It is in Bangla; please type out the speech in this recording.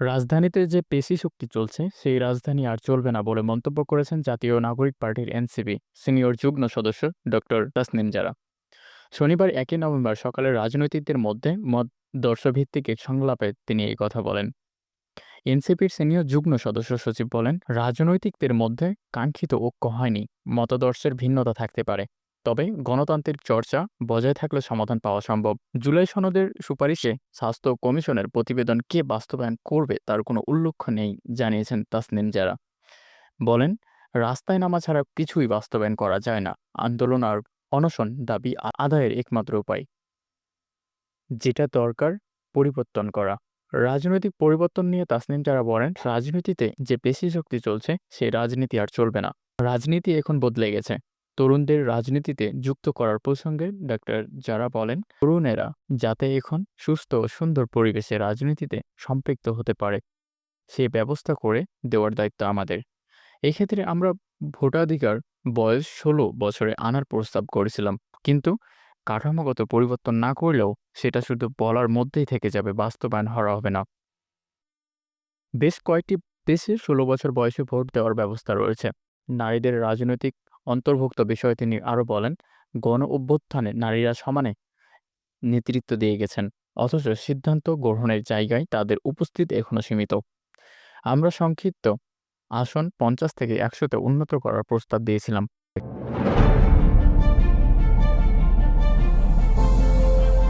রাজধানীতে যে পেশি শক্তি চলছে, সেই রাজধানী আর চলবে না বলে মন্তব্য করেছেন জাতীয় নাগরিক পার্টির এনসিপি সিনিয়র যুগ্ম সদস্য ডক্টর তাসনিম জারা। শনিবার একই নভেম্বর সকালে রাজনৈতিকদের মধ্যে মত দর্শভিত্তিক এক সংলাপে তিনি এই কথা বলেন। এনসিপির সিনিয়র যুগ্ম সদস্য সচিব বলেন, রাজনৈতিকদের মধ্যে কাঙ্ক্ষিত ঐক্য হয়নি, মতাদর্শের ভিন্নতা থাকতে পারে। তবে গণতান্ত্রিক চর্চা বজায় থাকলে সমাধান পাওয়া সম্ভব। জুলাই সনদের সুপারিশে স্বাস্থ্য কমিশনের প্রতিবেদন কে বাস্তবায়ন করবে তার কোনো উল্লেখ নেই, জানিয়েছেন তাসনিম জারা। বলেন, রাস্তায় নামা ছাড়া কিছুই বাস্তবায়ন করা যায় না। আন্দোলন আর অনশন দাবি আদায়ের একমাত্র উপায়। যেটা দরকার, পরিবর্তন করা। রাজনৈতিক পরিবর্তন নিয়ে তাসনিম যারা বলেন, রাজনীতিতে যে পেশি শক্তি চলছে সেই রাজনীতি আর চলবে না। রাজনীতি এখন বদলে গেছে। তরুণদের রাজনীতিতে যুক্ত করার প্রসঙ্গে ডাক্তার যারা বলেন, তরুণেরা যাতে এখন সুস্থ ও সুন্দর পরিবেশে রাজনীতিতে সম্পৃক্ত হতে পারে, সে ব্যবস্থা করে দেওয়ার দায়িত্ব আমাদের। এক্ষেত্রে আমরা ভোটাধিকার বয়স ষোলো বছরে আনার প্রস্তাব করেছিলাম। কিন্তু কাঠামোগত পরিবর্তন না করলেও সেটা শুধু বলার মধ্যেই থেকে যাবে, বাস্তবায়ন হওয়া হবে না। বেশ কয়েকটি দেশে ষোলো বছর বয়সে ভোট দেওয়ার ব্যবস্থা রয়েছে। নারীদের রাজনৈতিক অন্তর্ভুক্ত বিষয়ে তিনি আরও বলেন, গণ অভ্যুত্থানে নারীরা সমানে নেতৃত্ব দিয়ে গেছেন, অথচ সিদ্ধান্ত গ্রহণের জায়গায় তাদের উপস্থিত এখনও সীমিত। আমরা সংক্ষিপ্ত আসন পঞ্চাশ থেকে একশোতে উন্নত করার প্রস্তাব দিয়েছিলাম।